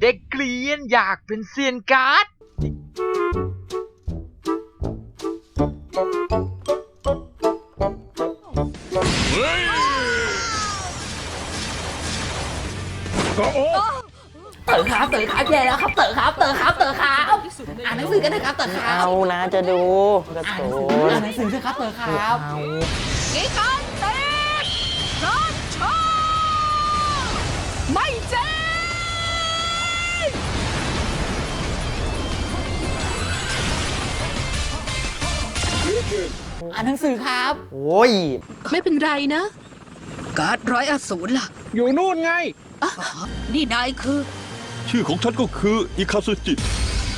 เด็กเกลียนอยากเป็นเซียนการ์ด เต๋อครับเต๋อครับแย่แล้วครับเต๋อครับเต๋อครับเต๋อครับอ่านหนังสือกันนะครับเต๋อครับเอานะจะดูการ์อ่านหตูนังสืออ่านนหนังสือสิครับเต๋อครับกีก อ่านหนังสือครับ โอ้ย ไม่เป็นไรนะ การ์ดร้อยอสูรล่ะ อยู่นู่นไงอ๋อนี่นายคือชื่อของฉันก็คืออิคาซึจิ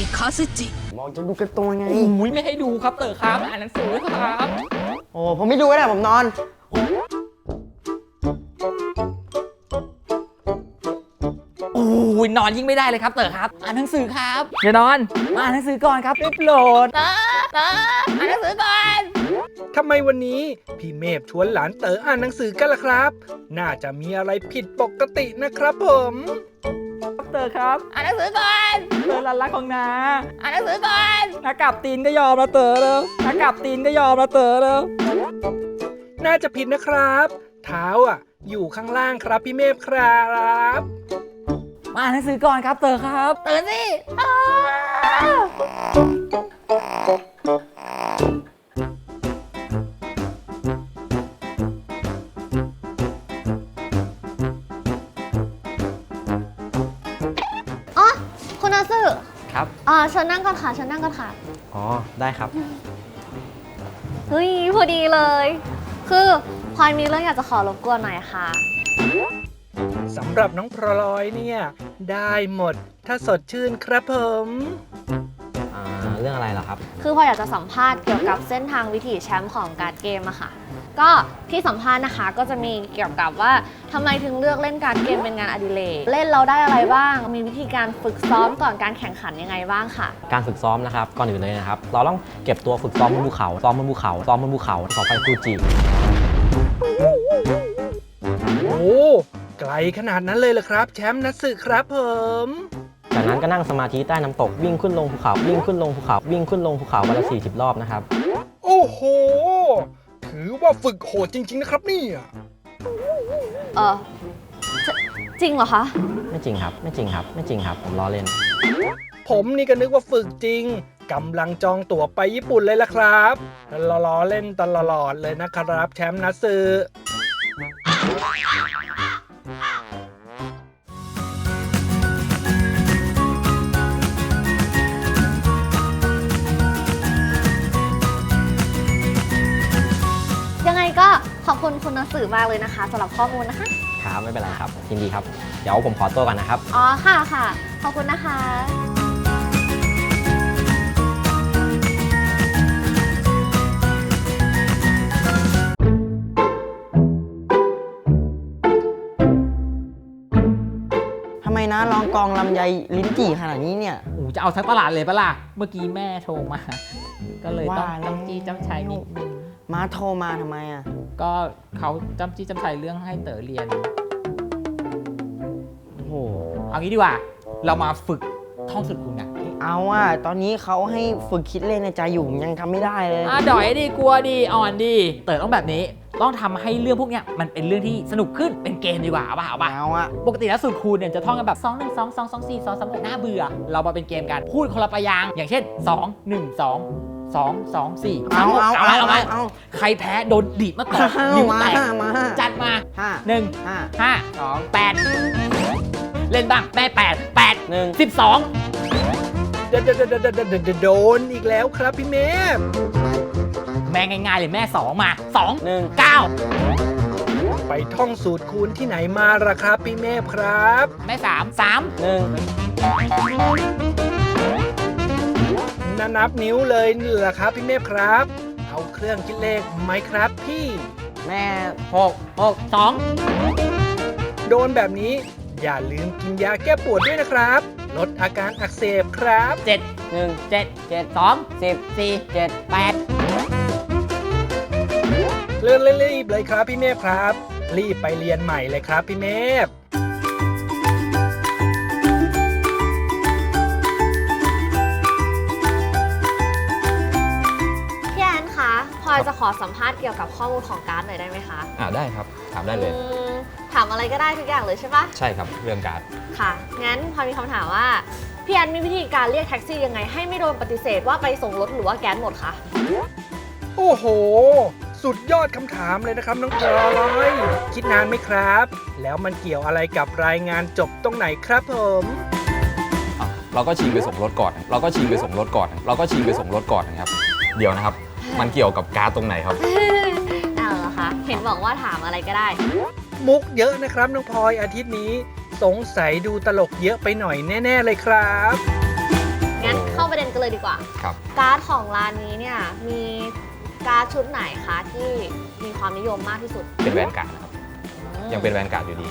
อิคาซึจิบอกจะดูการ์ตูนไง อุ้ยไม่ให้ดูครับเต๋อครับ อ่านหนังสือครับ โอ้ผมไม่ดูก็ได้ผมนอน โอ้ยนอนยิ่งไม่ได้เลยครับเต๋อครับ อ่านหนังสือครับ อย่านอน มาอ่านหนังสือก่อนครับได้โปรดเต๋อเต๋ออ่านหนังสือก่อน ทำไมวันนี้พี่เมฟชวนหลานเต๋ออ่านหนังสือกันล่ะครับ น่าจะมีอะไรผิดปกตินะครับผมเต๋อครับ อ่านหนังสือก่อนเต๋อลันรักของนาอ่านหนังสือก่อนนากลับตีนก็ยอมแล้วเต๋อแล้วนากลับตีนก็ยอมแล้วเต๋อแล้วน่าจะผิดนะครับ เท้าอะ อยู่ข้างล่างครับพี่เมฟครับมาอ่านหนังสือก่อนครับเต๋อครับ เต๋อสิ ครับ อ่าเชิญนั่งก่อนค่ะเชิญนั่งก่อนค่ะ อ๋อ ได้ครับ เฮ้ยพอดีเลย คือพลอยมีเรื่องอยากจะขอรบกวนหน่อยค่ะ สำหรับน้องพลอยเนี่ย ได้หมดถ้าสดชื่นครับผม อ่า เรื่องอะไรเหรอครับ คือพลอยอยากจะสัมภาษณ์เกี่ยวกับเส้นทางวิถีแชมป์ของการ์ดเกมอะค่ะ ก็ที่สัมภาษณ์นะคะก็จะมีเกี่ยวกับว่าทำไมถึงเลือกเล่นการ์ดเกมเป็นงานอดิเรกเล่นเราได้อะไรบ้าง มีวิธีการฝึกซ้อมก่อนการแข่งขันยังไงบ้างค่ะ การฝึกซ้อมนะครับก่อนอื่นเลยนะครับ เราต้องเก็บตัวฝึกซ้อมบนภูเขาซ้อมบนภูเขาซ้อมบนภูเขาเขาไฟฟูจิโอ้ไกลขนาดนั้นเลยเหรอครับ แชมป์นัดสึครับผมจากนั้นก็นั่งสมาธิใต้น้ำตกวิ่งขึ้นลงภูเขาวิ่งขึ้นลงภูเขาวิ่งขึ้นลงภูเขาวันละ40 รอบนะครับ โอ้โห ถือว่าฝึกโหดจริง ๆ นะครับเนี่ยเออจะจริงเหรอคะ ไม่จริงครับ ไม่จริงครับ ไม่จริงครับ ผมล้อเล่น ผมนี่ก็นึกว่าฝึกจริงกำลังจองตั๋วไปญี่ปุ่นเลยล่ะครับล้อๆเล่นตลอดเลยนะครับ แชมป์นัดสึ คุณคุณหนังสือมากเลยนะคะสำหรับข้อมูลนะคะ ครับไม่เป็นไรครับยินดีครับ เดี๋ยวผมขอตัวก่อนนะครับ อ๋อค่ะค่ะ ขอบคุณนะคะทำไมนะลองกองลำไยลิ้นจี่ขนาดนี้เนี่ยโอ้จะเอาทั้งตลาดเลยปะล่ะ เมื่อกี้แม่โทรมา ก็เลยต้องว่าแล้วจำจี้จำชัยนิดนึงมาโทรมาทำไมอะ ก็เขาจำจี้จำชัยเรื่องให้เต๋อเรียน โอ้โห เอางี้ดีกว่า เรามาฝึกท่องสุดคุณกันเอาอะตอนนี้เขาให้ฝึกคิดเลขในใจอยู่ผมยังทำไม่ได้เลย อะดอยดีกลัวดีอ่อนดีเต๋อต้องแบบนี้ ต้องทำให้เรื่องพวกเนี้ยมันเป็นเรื่องที่สนุกขึ้นเป็นเกมดีกว่าเอาป่ะเอาป่ะ เอาอะปกติแล้วสูตรคูณเนี่ยจะท่องกันแบบ 2 1 2 2 2 4 2 3 6น่าเบื่อ เรามาเป็นเกมกัน พูดคนละประยางค์อย่างเช่น 2 1 2 2 2 4เอาเอาเอาเอาเอาเอาเอาเอาใครแพ้โดนดีดมาก่อนเอานิ้วมาแตกมาจัดมาห้า1ห้า5สอง8เล่นบ้างแม่8 8หนึ่ง12เดดๆๆๆๆโดนอีกแล้วครับพี่เมฟแม่ง่ายๆเลยแม่2มา2หนึ่ง9ไปท่องสูตรคูณที่ไหนมาล่ะครับพี่เมฟครับ แม่3 3หนึ่ง นับนับนิ้วเลยนี่แหละครับพี่เมฟครับ เอาเครื่องคิดเลขไหมครับพี่แม่หกหก2โดนแบบนี้ อย่าลืมกินยาแก้ปวดด้วยนะครับ ลดอาการอักเสบครับ7หนึ่ง7เจ็ด2สิบ4เจ็ด8เลื่อนรีบเลยครับพี่เมฟครับ รีบไปเรียนใหม่เลยครับพี่เมฟ อสัมภาษณ์เกี่ยวกับข้อมูลของการ์ดหน่อยได้ไหมคะอ่าได้ครับ ถามได้เลย อืมถามอะไรก็ได้ทุกอย่างเลยใช่ปะใช่ครับ เรื่องการ์ดค่ะ งั้นพอมีคำถามว่า พี่แอนมีวิธีการเรียกแท็กซี่ยังไง ให้ไม่โดนปฏิเสธว่าไปส่งรถหรือว่าแก๊สหมดคะโอ้โห สุดยอดคำถามเลยนะครับน้องพลอยคิดนานไหมครับ แล้วมันเกี่ยวอะไรกับรายงานจบตรงไหนครับผม อะเราก็ชิงไปส่งรถก่อน เราก็ชิงไปส่งรถก่อน เราก็ชิงไปส่งรถก่อนนะครับ เดี๋ยวนะครับ มันเกี่ยวกับการ์ดตรงไหนครับอ้าวเหรอคะ เห็นบอกว่าถามอะไรก็ได้ มุกเยอะนะครับน้องพลอยอาทิตย์นี้สงสัยดูตลกเยอะไปหน่อยแน่ ๆ เลยครับ งั้นเข้าประเด็นกันเลยดีกว่า ครับ การ์ดของร้านนี้เนี่ยมีการ์ดชุดไหนคะที่มีความนิยมมากที่สุดเป็นแวนการ์ดนะครับยังเป็นแวนการ์ดอยู่ดี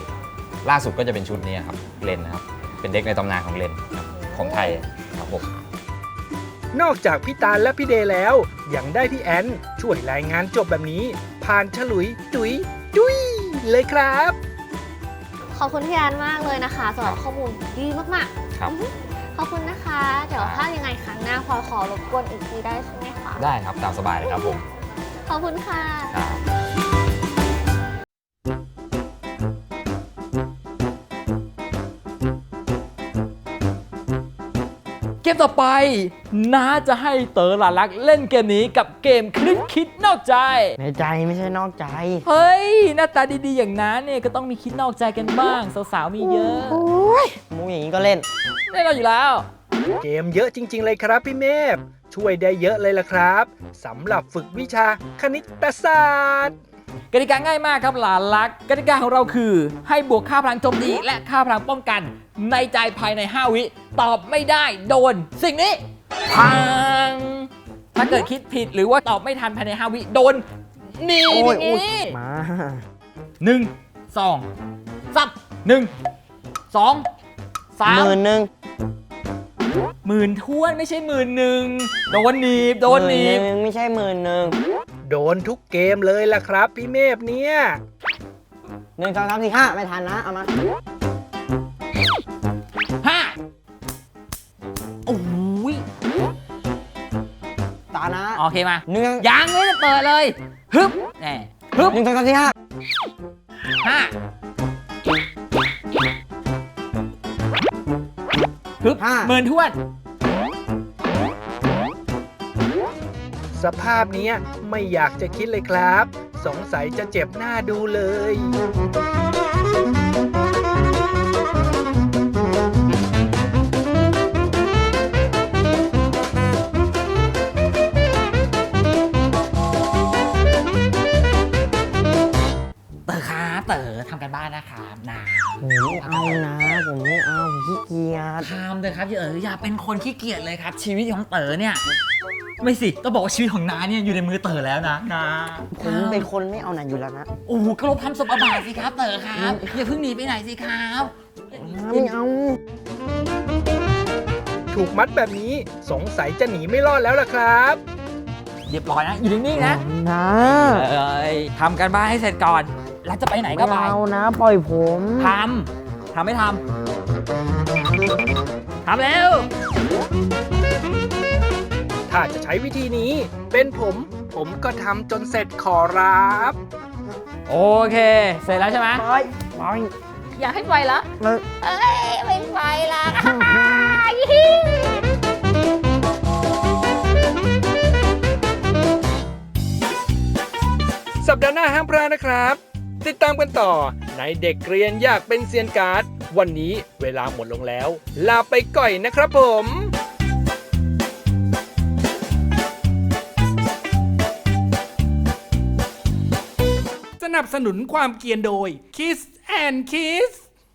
ล่าสุดก็จะเป็นชุดนี้ครับเลนนะครับ เป็นเด็กในตำนานของเลนครับของไทยครับผม นอกจากพี่ตาลและพี่เดย์แล้ว ยังได้พี่แอนช่วยรายงานจบแบบนี้ ผ่านฉลุยจุยจุยเลยครับ ขอบคุณพี่แอนมากเลยนะคะสำหรับข้อมูลดีมากครับๆขอบคุณนะคะ เดี๋ยวถ้ายังไงครั้งหน้าพลอยขอรบกวนอีกทีได้ใช่ไหมคะได้ครับตามสบายเลยครับผม ขอบคุณค่ะ ครับ เกมต่อไปน้าจะให้เต๋อหลานรักเล่นเกมนี้กับเกมคลิกคิดนอกใจ ในใจไม่ใช่นอกใจ เฮ้ย หน้าตาดีๆอย่างน้าเนี่ยก็ต้องมีคิดนอกใจกันบ้าง สาวๆมีเยอะมูอย่างนี้ก็เล่นแน่นอนอยู่แล้ว เกมเยอะจริง ๆ เลยครับพี่เมฟช่วยได้เยอะเลยล่ะครับสำหรับฝึกวิชาคณิตศาสตร์ กติกาง่ายมากครับหลานรัก กติกาของเราคือ ให้บวกค่าพลังโจมตีและค่าพลังป้องกัน ในใจภายใน 5 วิ ตอบไม่ได้โดน สิ่งนี้พังถ้าเกิดคิดผิดหรือว่าตอบไม่ทันภายใน 5 วิโดนหนีโอ้อยย่างโอ้ยนี้มาหนึ่งสองสับหนึ่งสองสามหมื่นหนึ่งหมื่นท้วนไม่ใช่หมื่นหนึ่งโดนหนีบโดนหนีมื่บหนึ่งไม่ใช่หมื่นหนึ่ง โดนทุกเกมเลยล่ะครับ พี่เมฟเนี่ยหนึ่งสองสามสี่ห้าไม่ทันนะ เอามาห้าโอ้ยตานะโอเคมาหนึ่งยังไม่ได้เปิดเลยฮึบแหน่ฮึบหนึ่งสองสามสี่ห้าห้าฮึบห้าหมื่นท้วน สภาพนี้ไม่อยากจะคิดเลยครับ สงสัยจะเจ็บหน้าดูเลย ทำเลยครับเอออย่าเป็นคนขี้เกียจเลยครับ ชีวิตของเต๋อเนี่ย ไม่สิต้องบอกว่าชีวิตของน้าเนี่ยอยู่ในมือเต๋อแล้วนะนะผมเป็นคนไม่เอาไหนอยู่แล้วนะโอ้โหก็ลบทำสมอบาทสิครับเต๋อครับอย่าเพิ่งหนีไปไหนสิครับไม่เอา ถูกมัดแบบนี้สงสัยจะหนีไม่รอดแล้วล่ะครับ เรียบร้อยนะอยู่นิ่งๆนะนะเอ้ยทำกันบ้านให้เสร็จก่อนแล้วจะไปไหนก็ไม่ไปเอานะ ปล่อยผมทำทำไม่ทำ ทำเร็วถ้าจะใช้วิธีนี้ เป็นผม ผมก็ทำจนเสร็จขอรับ โอเค เสร็จแล้วใช่ไหมปล่อยปล่อยอยากให้ไปละเลยเอ้ยไม่ไปละสัปดาห์หน้าห้ามพลาดนะครับ ติดตามกันต่อในเด็กเรียนอยากเป็นเซียนการ์ด วันนี้เวลาหมดลงแล้ว ลาไปก่อยนะครับผมสนับสนุนความเกรียนโดย Kiss and Kiss